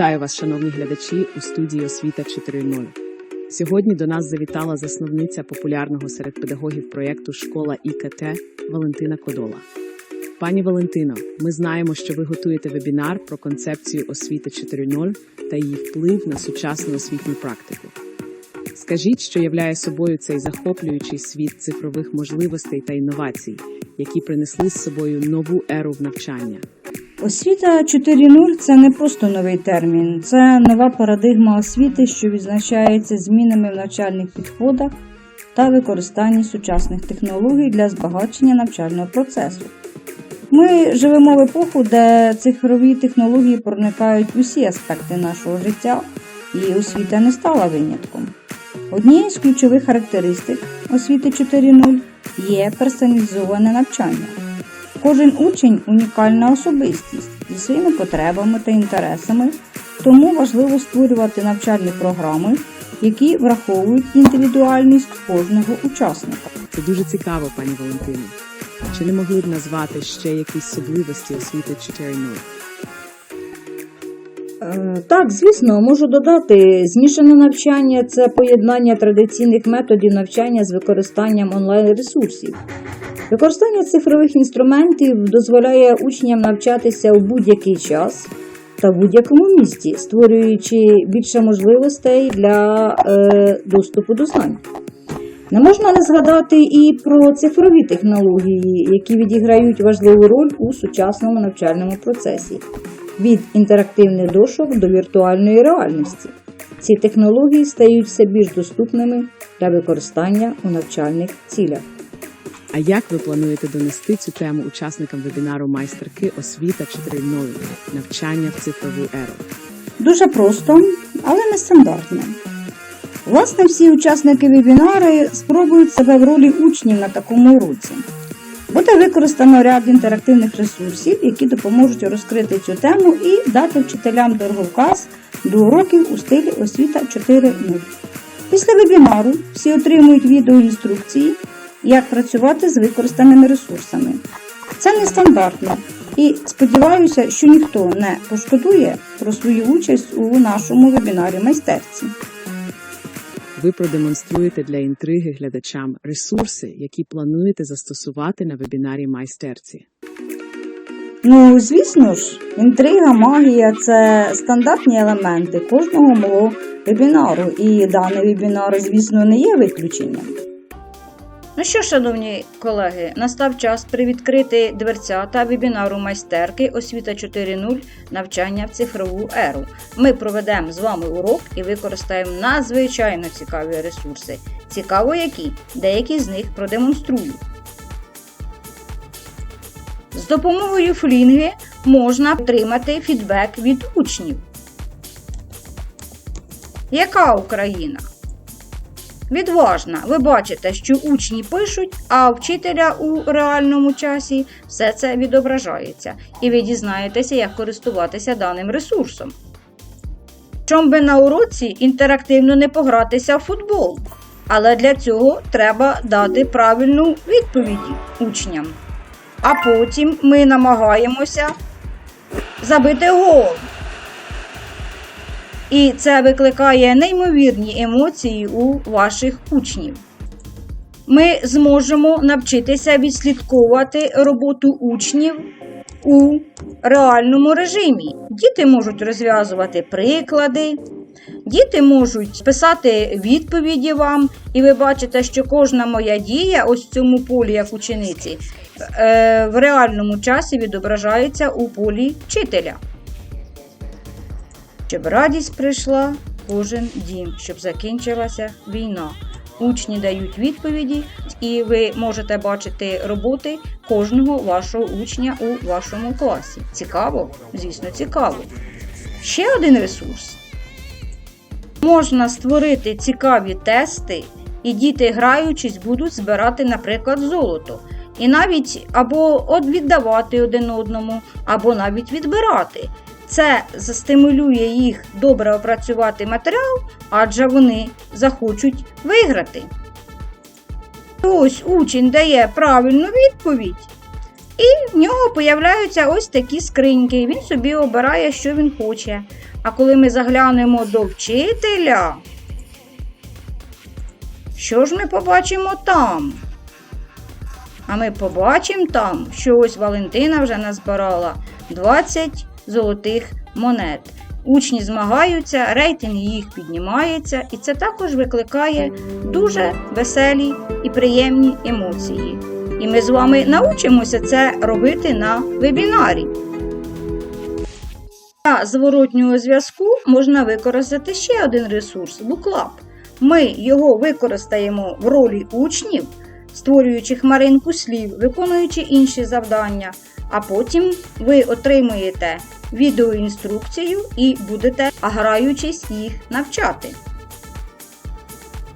Вітаю вас, шановні глядачі, у студії Освіта 4.0. Сьогодні до нас завітала засновниця популярного серед педагогів проєкту Школа ІКТ Валентина Кодола. Пані Валентино, ми знаємо, що ви готуєте вебінар про концепцію освіти 4.0 та її вплив на сучасну освітню практику. Скажіть, що являє собою цей захоплюючий світ цифрових можливостей та інновацій, які принесли з собою нову еру в навчання. Освіта 4.0 це не просто новий термін, це нова парадигма освіти, що відзначається змінами в навчальних підходах та використанні сучасних технологій для збагачення навчального процесу. Ми живемо в епоху, де цифрові технології проникають усі аспекти нашого життя, і освіта не стала винятком. Однією з ключових характеристик освіти 4.0 є персоналізоване навчання. Кожен учень унікальна особистість зі своїми потребами та інтересами, тому важливо створювати навчальні програми, які враховують індивідуальність кожного учасника. Це дуже цікаво, пані Валентино. Чи не могли б назвати ще якісь особливості освіти 4.0? Е, Так, звісно, можу додати, змішане навчання це поєднання традиційних методів навчання з використанням онлайн-ресурсів. Використання цифрових інструментів дозволяє учням навчатися у будь-який час та в будь-якому місці, створюючи більше можливостей для е, доступу до знань. Не можна не згадати і про цифрові технології, які відіграють важливу роль у сучасному навчальному процесі від інтерактивних дошок до віртуальної реальності. Ці технології стають все більш доступними для використання у навчальних цілях. А як ви плануєте донести цю тему учасникам вебінару майстерки освіта 4.0 навчання в цифрову еру? Дуже просто, але нестандартно. Власне, всі учасники вебінари спробують себе в ролі учнів на такому уроці. Буде використано ряд інтерактивних ресурсів, які допоможуть розкрити цю тему і дати вчителям дороговказ до уроків у стилі освіта 4.0. Після вебінару всі отримують відеоінструкції, як працювати з використаними ресурсами. Це нестандартно, і сподіваюся, що ніхто не пошкодує про свою участь у нашому вебінарі майстерці. Ви продемонструєте для інтриги глядачам ресурси, які плануєте застосувати на вебінарі майстерці. Ну, звісно ж, інтрига, магія це стандартні елементи кожного мого вебінару, і даний вебінар, звісно, не є виключенням. Ну що, шановні колеги, настав час привідкрити дверцята вебінару майстерки Освіта 4.0 навчання в цифрову еру. Ми проведемо з вами урок і використаємо надзвичайно цікаві ресурси. Цікаво які, деякі з них продемонструю. З допомогою флінги можна отримати фідбек від учнів. Яка Україна? Відважна. Ви бачите, що учні пишуть, а вчителя у реальному часі все це відображається. І ви дізнаєтеся, як користуватися даним ресурсом. Чом би на уроці інтерактивно не погратися в футбол. Але для цього треба дати правильну відповіді учням. А потім ми намагаємося забити гол. І це викликає неймовірні емоції у ваших учнів. Ми зможемо навчитися відслідковувати роботу учнів у реальному режимі. Діти можуть розв'язувати приклади, діти можуть писати відповіді вам, і ви бачите, що кожна моя дія, ось в цьому полі, як учениці, е, в реальному часі відображається у полі вчителя щоб радість прийшла в кожен дім, щоб закінчилася війна. Учні дають відповіді, і ви можете бачити роботи кожного вашого учня у вашому класі. Цікаво? Звісно, цікаво. Ще один ресурс. Можна створити цікаві тести, і діти, граючись, будуть збирати, наприклад, золото. І навіть або віддавати один одному, або навіть відбирати. Це застимулює їх добре опрацювати матеріал, адже вони захочуть виграти. Ось учень дає правильну відповідь, і в нього появляються ось такі скриньки. Він собі обирає, що він хоче. А коли ми заглянемо до вчителя, що ж ми побачимо там? А ми побачимо там, що ось Валентина вже назбирала 20 золотих монет. Учні змагаються, рейтинг їх піднімається, і це також викликає дуже веселі і приємні емоції. І ми з вами научимося це робити на вебінарі. Для зворотнього зв'язку можна використати ще один ресурс BookLab. Ми його використаємо в ролі учнів, створюючи хмаринку слів, виконуючи інші завдання, а потім ви отримуєте відеоінструкцію і будете, граючись, їх навчати.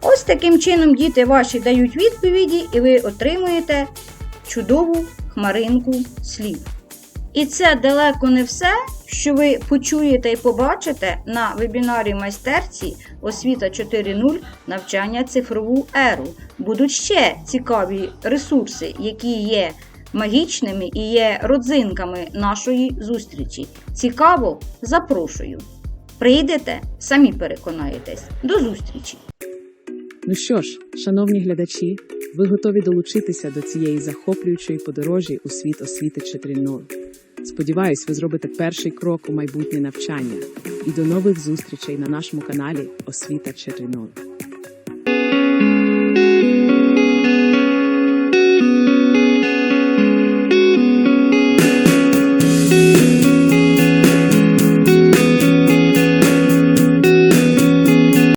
Ось таким чином діти ваші дають відповіді, і ви отримуєте чудову хмаринку слів. І це далеко не все, що ви почуєте і побачите на вебінарі майстерці Освіта 4.0 навчання цифрову еру. Будуть ще цікаві ресурси, які є магічними і є родзинками нашої зустрічі. Цікаво, запрошую. Прийдете, самі переконаєтесь. До зустрічі! Ну що ж, шановні глядачі, ви готові долучитися до цієї захоплюючої подорожі у світ освіти 4.0. Сподіваюсь, ви зробите перший крок у майбутнє навчання. І до нових зустрічей на нашому каналі Освіта 4.0.